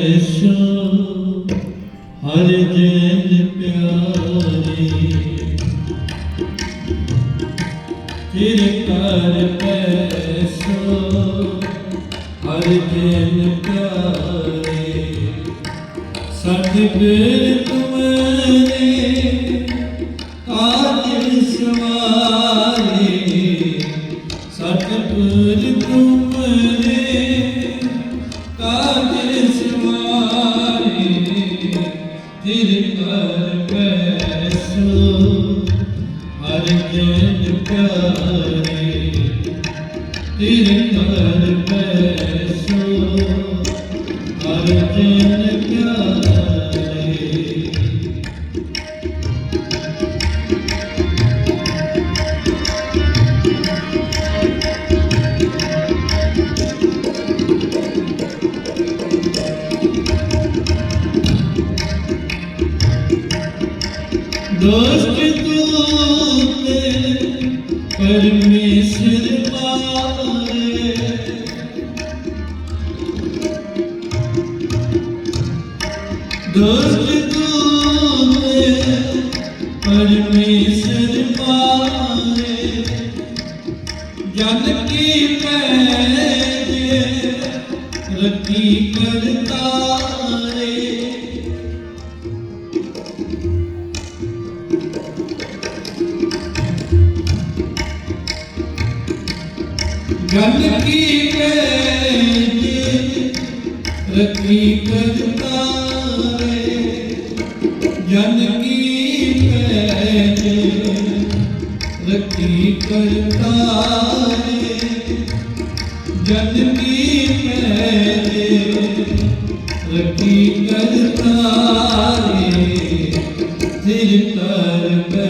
ਸੋ ਹਰ ਜਨ ਪਿਆਰੇ ਫਿਰ ਕਰ ਪੈਸੋ ਹਰ ਜਨ ਪਿਆਰੇ। ਸਤਿਗੁਰ ਤਿਰ ਕਰ ਪੈਸੋ ਹਰ ਜਨ ਦੋਸਤ ਤੂਤੇ ਪਰਮੇਸ਼ਰ ਮਾਰੇ ਦੋਸਤ ਤੂਤੇ ਪਰਮੇਸ਼ਰ ਮਾਰੇ ਜਨ ਕੀ ਪੈਜੇ ਰੱਖੀ ਕਰਤਾਰੇ ਜਨ ਕੀ ਪੈਜੇ ਰੱਖੀ ਕਰਤਾਰੇ ਜਨ ਕੀ ਪੈਜੇ ਰੱਖੀ ਕਰਤਾਰੇ ਜਨ ਕੀ ਪੈਜੇ ਰੱਖੀ ਕਰਤਾਰੇ ਸਿਰ ਕਰ ਬੈਸੋ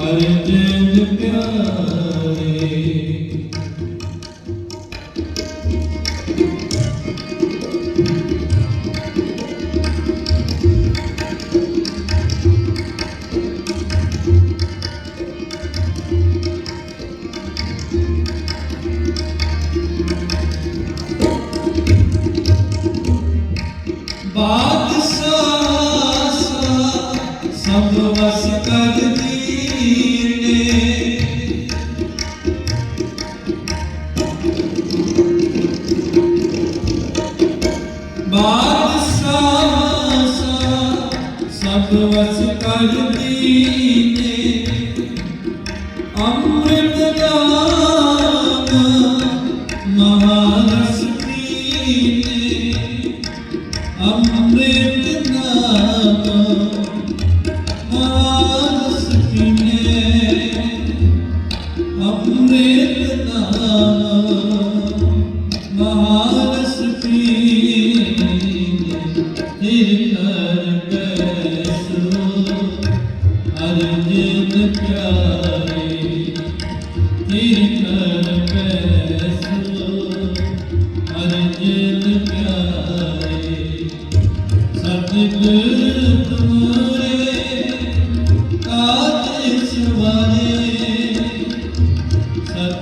ਹਰ ਜਨ ਪਿਆਰੇ। ਸਭ ਵਸ ਨੇ। ਬਾਦਸ਼ਾਹ ਸਭ ਵਸ ਕਰਦੀ ਨੇ। ਅੰਮ੍ਰਿਤ ਨਾਮ ਮਹਾਰਸ ਪੀਨੇ ਅੰਮ੍ਰਿਤ ਨਾਮ ਸਤਿਗੁਰ ਤੁਮਰੇ ਕਾਜ ਸਵਾਰੇ